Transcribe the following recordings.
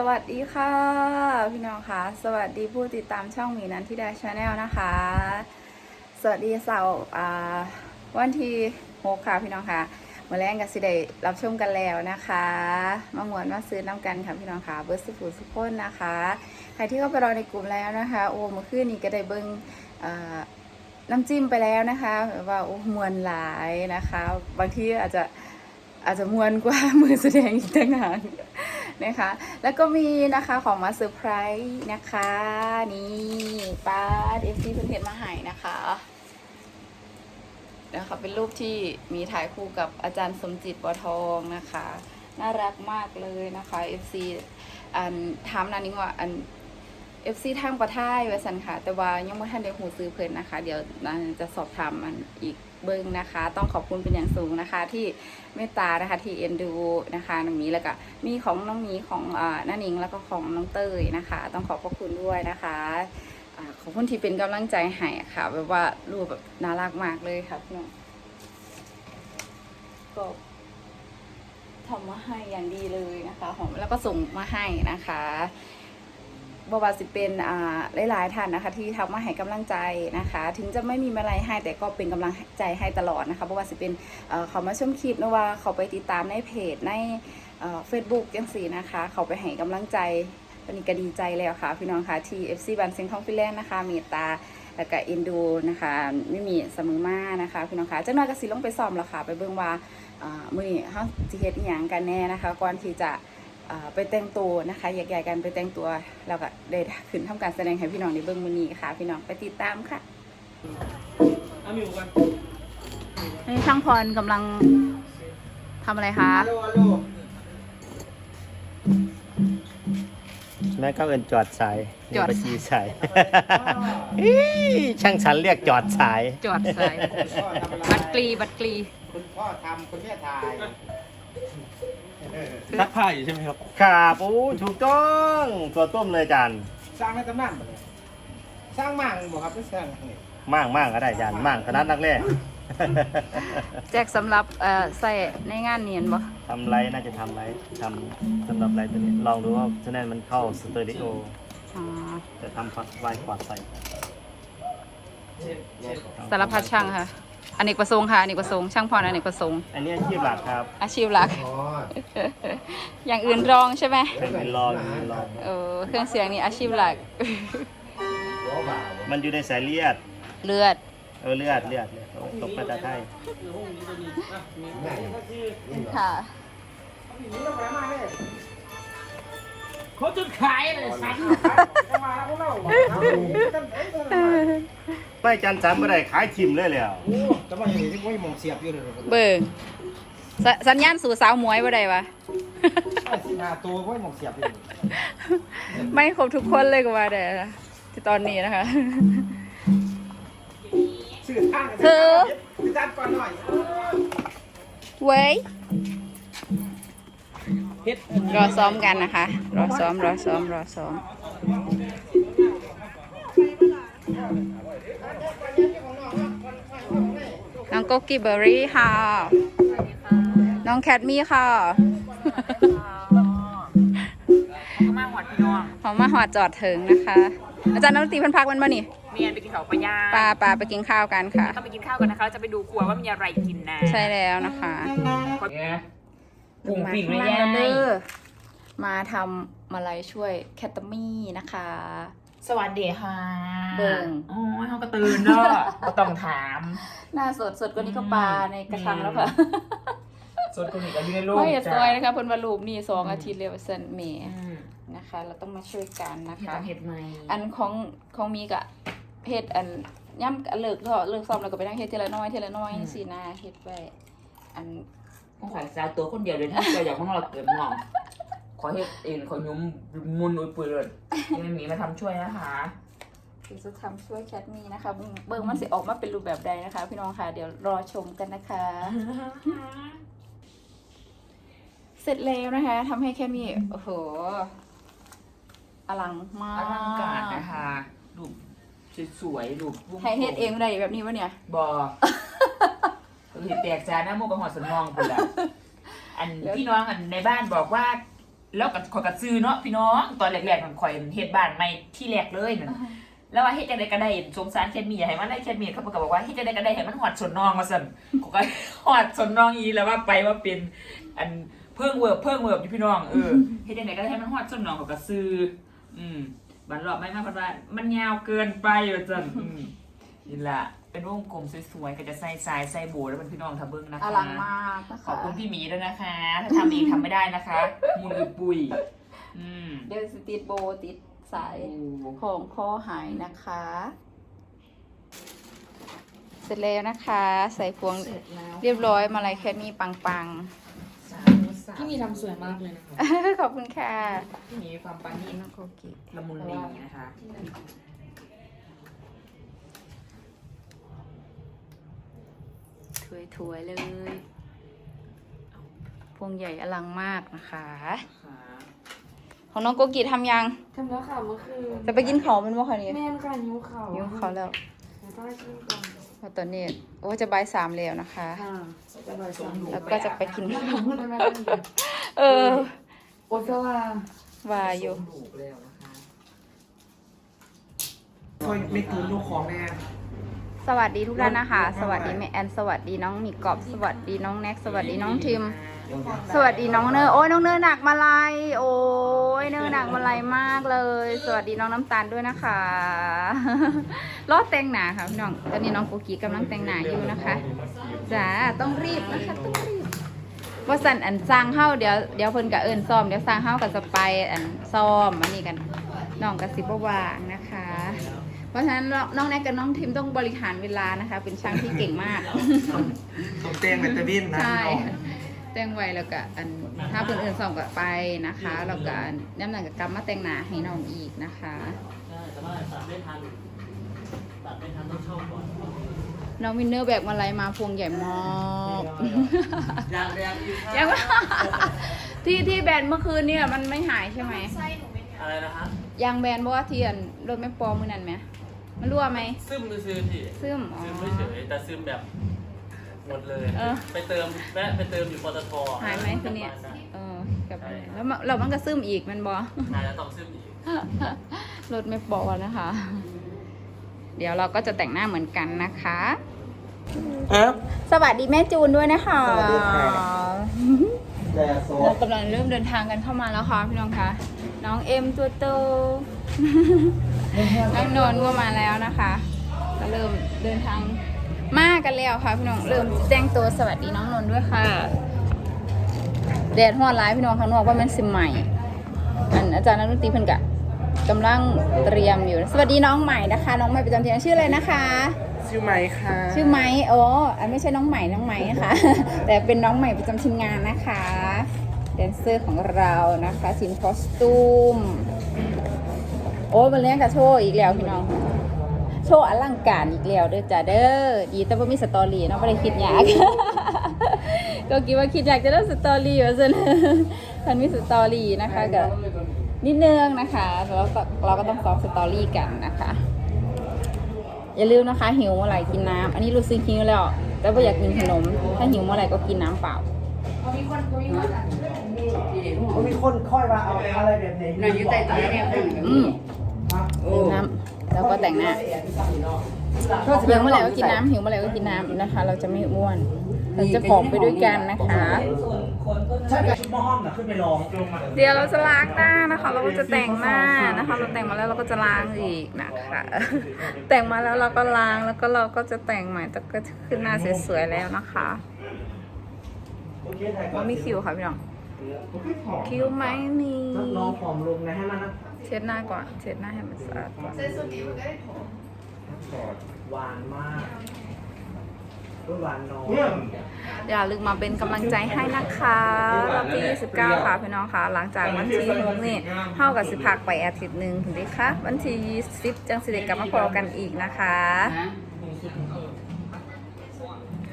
สวัสดีค่ะ พี่น้องคะสวัสดีผู้ติดตามช่องมีนันทิดาชาแนลนะคะ สวัสดีเสาร์วันที่หกค่ะพี่น้องค่ะเมื่อแรงกับสิไดรับชมกันแล้วนะคะ มาหมวนมาซื้อน้ำกันค่ะพี่น้องค่ะเบอร์สุฟูสุพนนะคะใครที่เข้าไปรอในกลุ่มแล้วนะคะ โอ้เมื่อคืนนี้ก็ได้เบิ้งน้ำจิ้มไปแล้วนะคะแบบว่าโอ้มวนหลายนะคะ บางทีอาจจะอาจจะมวนกว่ามือแสดงอีกต่างหาก นะคะ แล้วก็มีนะคะของมาเซอร์ไพรส์นะคะ นี่ป้าเอฟซีเพิ่นเห็นมาให้นะคะนะคะเป็นรูปที่มีถ่ายคู่กับอาจารย์สมจิตบัวทองนะคะ น่ารักมากเลยนะคะ FC อันถามนันนิงว่าอัน FC ทางประทายไว้สันค่ะ แต่ว่ายังไม่ทันได้หูซื้อเพิ่นนะคะ เดี๋ยวนันจะสอบถามมันอีก เบิ้งนะคะ ต้องขอบคุณเป็นอย่างสูงนะคะ ที่เมตตานะคะที่เอ็นดูนะคะน้องหมีแล้วก็มีของน้องหมีของอ่าน้านิงแล้วก็ของน้องเตยนะคะ ต้องขอบพระคุณด้วยนะคะขอบคุณที่เป็นกำลังใจให้ค่ะแบบว่ารูปแบบน่ารักมากเลยค่ะพี่น้องก็ทำมาให้อย่างดีเลยนะคะหอมแล้วก็ส่งมาให้นะคะ บวาสิเป็นอ่าหลายๆท่านนะคะ ที่ทำมาให้กำลังใจนะคะ ถึงจะไม่มีมาลัยให้แต่ก็เป็นกำลังใจให้ตลอดนะคะบวาสิเป็นเขามาชมคลิปนะว่าเขาไปติดตามในเพจในเฟซบุ๊กยังสีนะคะ เขาไปให้กำลังใจวันนี้ก็ดีใจแล้วค่ะ พี่น้องค่ะที่ FC บันเซงทองฟิแลนด์นะคะเมตตาแล้วก็เอ็นดูนะคะไม่มีเสมอมานะคะ พี่น้องคะจังน้อยก็สิลงไปซ้อมแล้วค่ะ ไปเบิ่งว่ามือนี้เฮาสิเฮ็ดอีหยังกันแน่นะคะ ก่อนที่จะ ไปแต่งตัวนะคะแยกย้ายกันไปแต่งตัวแล้วก็ได้ขึ้นทำการแสดงให้พี่น้องได้เบิ่งมื้อนี้ค่ะ พี่น้องไปติดตามค่ะเอามิวกันนี่ช่างพรกำลังทำอะไรคะฮัลโหลฮัลโหลแม่ก็เอินจอดสายจอดบัญชีสายอี้ช่างฉันเรียกจอดสาย จอดใส่พ่อทำอะไรบัตรกลีบัตรกลี คุณพ่อทำคุณแม่ถ่าย ซักผ้าอยู่ใช่ไหมครับ ครับโอ้ถูกต้องตัวต้มเลยจานสร้างในตำนานบ่เลยสร้างมั่งบ่ครับไม่สร้างนี่มั่งมั่งก็ได้จานมั่งขนาดนักเล่แจกสำหรับเอ่อใส่ในงานเนียนบ่ทำไรน่าจะทำไรทำสำหรับไรตัวนี้ ลองดูว่าชแนลมันเข้าสเตอริโออ๋อจะทำฝักไวกวาดใส่สารพัดช่างค่ะอเนกประสงค์ค่ะอเนกประสงค์ช่างพรอเนกประสงค์อันนี้อาชีพหลักครับ อาชีพหลัก อ๋อ อย่างอื่นรองใช่ไหมเป็นรองเป็นรอง เออเครื่องเสียงนี่อาชีพหลักหัวบ่าวมันอยู่ในสายเลือด เลือด เออเลือดเลือดเลือดตกภาษาไทยแม่ค่ะนี่ต้องไปมาเลยเขาจุดขายเลยสัตว์มาแล้วพวกเราเอากันเอ้ยเออไม่จันสามไม่ได้ขายทิมเลยเลยอะโอ้จะมาอย่างนี้ที่ว่าหมองเสียบอยู่เลยเบิ่ง สสัญญาณสู่สาวหมวยบ่ได้วะ ไอ้สิหาตัวว่าหมองเสียบอยู่ไม่ครบทุกคนเลยก็ว่าได้นะที่ตอนนี้นะคะ สื่อทางเธอสื่อทางก่อนหน่อยเว้ย เฮ็ดรอซ้อมกันนะคะ รอซ้อม รอซ้อม รอซ้อม น้องโกกี้เบอร์รี่ค่ะ น้องแคทมี่ค่ะมาหอดพี่น้องหอมมาหอดจอดถึงนะคะ อาจารย์นักดนตรีเพันพักมันมานี่เมียนไปกินข้าวปลาย่างปลาปลาไปกินข้าวกันค่ะ ต้องไปกินข้าวกันนะคะเราจะไปดูครัวว่ามีอะไรกินนะใช่แล้วนะคะเนี่ยกุ้งมาปิ้งข้างไม่ล่างย่าแล้วยเด้อมาทำมาลัยช่วยแคตามี่นะคะ สวัสดีค่ะเบิ่งโอ้ยเขาก็ตื่นเนาะก็ต้องถาม หน้าสดสดกว่านี้ก็ปลาในกระชังแล้วค่ะ ส่วนคนอื่นก็อยู่ในโลกไม่อย่าซจ้ะอยนะคะเพิ่นว่ารูปนี่สองอาทิตย์เลยว่าซั่นเมอืมนะคะ เราต้องมาช่วยกันนะเฮ็ดคะตามเฮ็ดไหมอันของของมีกะเฮ็ดอันย่ำเลิกก็เลิกซ้อมแล้วก็ไปนั่งเฮ็ดทีละน้อยทีละน้อยสินะเฮ็ดไว้อันต้องขายสาวตัวคนเดียวเลยที่เราอยากของเราเกิดมองขอเฮ็ดเองขอยุ้มมุนอุยปุยเลยยังมีมาทำช่วยนะคะคือจะทำช่วยแคทมี่นะคะเบิ่งมันสิออกมาเป็นรูปแบบใดนะคะ พี่น้องค่ะเดี๋ยวรอชมกันนะคะเสร็จแล้วนะคะทำให้แค่มีโอ้โหอลังมาอลังการกนะคะรูปสวยๆรูปวงกลมให้เฮ็ดเองได้แบบนี้วะเนี่ยบอเห็นแตกจานนะโมกกับหอดสนองไปละอันพี่น้องอันในบ้านบอกว่า แล้วก็ข่อยก็ซื้อเนาะพี่น้องตอนแรกๆมันข่อยเฮ็ดบ้านใหม่ที่แรกเลยนั่นแล้วว่าเฮ็ดจังไดก็ได้สงสารแคทมีอย่าให้มันได้แคทมีเขาก็บอกว่าเฮ็ดจังไดก็ได้ให้มันหอดสนนองว่าซั่นก็ก็หอดสนนองอีแล้วว่าไปว่าเป็นอัน เพิ่งเวิร์บเพิ่งเวิร์บอยู่พี่น้องเออเฮ็ดจังไดก็ได้ให้มันหอดสนนองเขาก็ซื้ออืมบันรอบไม่มากเพราะว่ามันยาวเกินไปว่าซั่นอืมนี่ล่ะเป็นวงกลมสวยๆก็จะใส่สายใส่โบแล้วมันพี่น้องทำเบิ่งนะคะ อลังมากนะขคะอบคุณพี่หมีด้วยนะคะ ถ้าทำเองทำไม่ได้นะคะ มุนอุยปุยอืมเดี๋ยวสิติดโบติดสายโอ้ของคอหายนะคะ เสร็จแล้วนะคะ ใส่พวงเรียบร้อยมาลัยแค่นี้ปัง พี่มีทำสวยมากเลยนะคะๆขอบคุณค่ะพี่หมีความปังนี่น้องโกกิละมุนลีนะคะถวยๆเลย พวงใหญ่อลังมากนะคะค่ะของน้องโกกิทำยัง ทำแล้วค่ะเมื่อคืน จะไปกินเขาเป็นว่าคะนี้แม่นค่ะหิวเขาหิวเขาแล้วเดี๋ยวต้องไปกินก่อน เพราะตอนนี้โอ้จะบ่ายสามแล้วนะคะค่ะจะบ่ายสามแล้วก็จะไปกินข้าวพูดได้ไหมเออโอซาลาว่าอยู่ถูกแล้วนะคะช่วยไม่คืนลูกของแน่สวัสดีทุกท่านนะคะ สวัสดีแม่แอน สวัสดีน้องหมีกรอบ สวัสดีน้องแน็ก สวัสดีน้องทิม สวัสดีน้องเนอโอ้ยน้องเนอหนักมาลายโอ้ยเนอหนักมาลายมากเลย สวัสดีน้องน้ำตาลด้วยนะคะรอดแต่งหนาค่ะพี่น้องตอนนี้น้องกุกกี้กำลังแต่งหนาอยู่นะคะจ้าต้องรีบนะคะต้องรีบว่าสันอันสร้างเฮ้าเดี๋ยวเดี๋ยวเพิ่นกับเอิญซ้อมเดี๋ยวสร้างเฮ้ากับสไปอันซ้อมอันนี้กันน้องกับสิบวางนะคะ เพราะฉะนั้นน้องน้องแน็กกับน้องทิมต้องบริหารเวลานะคะ เป็นช่างที่เก่งมากสมเตียงเบตเตอร์บินนะใช่พี่น้อง แต่งไว้แล้วก็อันถ้าคนอื่นส่องก็ไปนะคะแล้วก็อันย้ำหนังกับกรรมมาแต่งหน้าให้น้องอีกนะคะได้แต่ว่าตัดไม่ทันตัดไม่ทันต้องเข้าก่อนน้องวินเนอร์แบกมาลัยมาพวงใหญ่มากยางแดงอีกยังว่าที่ที่แบนเมื่อคืนเนี่ยมันไม่หายใช่ไหมอะไรนะฮะยางแบนบอกว่าที่อันรถไม่ปลอมมือนั่นไหมมันรั่วไหมซึมซื้อพี่ซึมอ๋อซึมไม่เฉยแต่ซึมแบบ หมดเลย เออ ไปเติมแวะไปเติมอยู่ปตทหายไหมทีเนี้ยได้เออกลับไปแล้วมันเรามันก็ซึมอีกมันบอ หายแล้วต้องซึมอีกรถไม่บอกนะคะ เดี๋ยวเราก็จะแต่งหน้าเหมือนกันนะคะ ครับ สวัสดีแม่จูนด้วยนะคะสวัสดีค่ะ แต่โซเรากำลังเริ่มเดินทางกันเข้ามาแล้วค่ะพี่น้องคะ น้องเอ็มตัวโต น้องนนท์ก็มาแล้วนะคะ ก็เริ่มเดินทาง มากันแล้วค่ะพี่น้องเริ่มแจ้งตัวสวัสดีน้องนนท์ด้วยค่ะ แดดฮอดร้ายพี่น้องข้างนอกว่ามันสิใหม่ อันอาจารย์นักดนตรีเพิ่นกะกำลังเตรียมอยู่นะสวัสดีน้องใหม่นะคะ น้องใหม่ประจำทีมชื่ออะไรนะคะ ชื่อไหมค่ะ ชื่อไม้อ๋ออันไม่ใช่น้องใหม่น้องไม้นะคะแต่เป็นน้องใหม่ประจำทีมงานนะคะแดนเซอร์ของเรานะคะทีมคอสตูม โอ้ยวันนี้กับโชว์อีกแล้วพี่น้อง โชว์อลังการอีกแล้วเด้อจ้าเด้อดีแต่ว่ามีสตอรี่เนาะไม่ได้คิดอยากก็คิดว่าคิดอยากจะได้สตอรี่ว่าซะคันมีสตอรี่นะคะก็นิดนึงนะคะเราก็เราก็ต้องซ้อมสตอรี่กันนะคะ อย่าลืมนะคะหิวเมื่อไหร่กินน้ำอันนี้รู้สึกหิวแล้วแต่ว่าอยากกินขนม ถ้าหิวเมื่อไหร่ก็กินน้ำเปล่าเขามีคนค่อยมาเอาอะไรแบบนี้นายยุติตอนนี้เนี่ย อืมกินน้ำแล้วก็แต่งหน้าหิวเมื่อไหร่ก็กินน้ำหิวเมื่อไหร่ก็กินน้ำนะคะ เราจะไม่อ้วนเราจะผอมไปด้วยกันนะคะใช่ชุดมอห้อมน่ะขึ้นไปลองเดี๋ยวเราจะล้างหน้านะคะ เราก็จะแต่งหน้านะคะ เราแต่งมาแล้วเราก็จะล้างอีกนะคะ แต่งมาแล้วเราก็ล้างแล้วก็เราก็จะแต่งใหม่แต่ก็ขึ้นหน้าสวยๆแล้วนะคะว่ามีคิวค่ะพี่น้องคิวไหมมีน้องผอมลงนะให้มันนะ เช็ดหน้าก่อน เช็ดหน้าให้มันสะอาดก่อนหวานมากหวานน้อยอย่าลืมมาเป็นกำลังใจให้นะคะรอบที่29 ค่ะพี่น้องค่ะ หลังจากวันที่6นี่เท่ากับสิพักไปอาทิตย์หนึ่งถึงได้ค่ะวันที่10จังสิเด็กกลับมาพอกันอีกนะคะ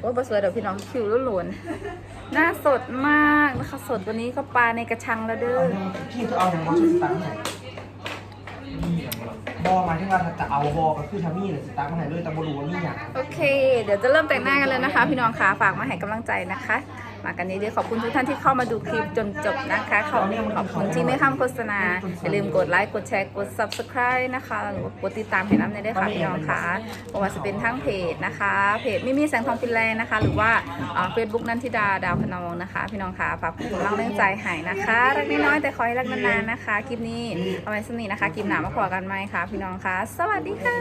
โอ้ยบสวยเดี๋ยวพี่น้องคิวล้วนๆหน้าสดมากนะคะสดกวันนี้ก็ปลาในกระชังแล้วเด้อพี่จะเอาอย่างมอสตังค์ไหน บอหมายถึงว่าถ้าจะเอาบอก็คือทามี่เลยสตังค์ไหนเลยแต่บรูว่านี่อย่าง โอเค เดี๋ยวจะเริ่มแต่งหน้ากันเลยนะคะ พี่น้องคะฝากมาให้กำลังใจนะคะ มากันนี้ด้วยขอบคุณทุกท่านที่เข้ามาดูคลิปจนจบนะคะ ขอบขอบคุณที่ไม่ข้ามโฆษณา อย่าลืมกดไลค์ กดแชร์ กด subscribe นะคะหรือกดติดตามเพจน้ำในด้วยค่ะพี่น้องค่ะไม่ว่าจะเป็นทั้งเพจนะคะ เพจมิมีแสงทองฟินแลนด์นะคะ หรือว่าเฟซบุ๊กนันทิดาดาวพนองนะคะ พี่น้องค่ะฝากกำลังแรงใจให้นะคะ รักน้อยแต่ขอให้รักนานๆนะคะ คลิปนี้เอาไว้สนิทนะคะ คลิปหนามาขอกันไหมคะพี่น้องค่ะ สวัสดีค่ะ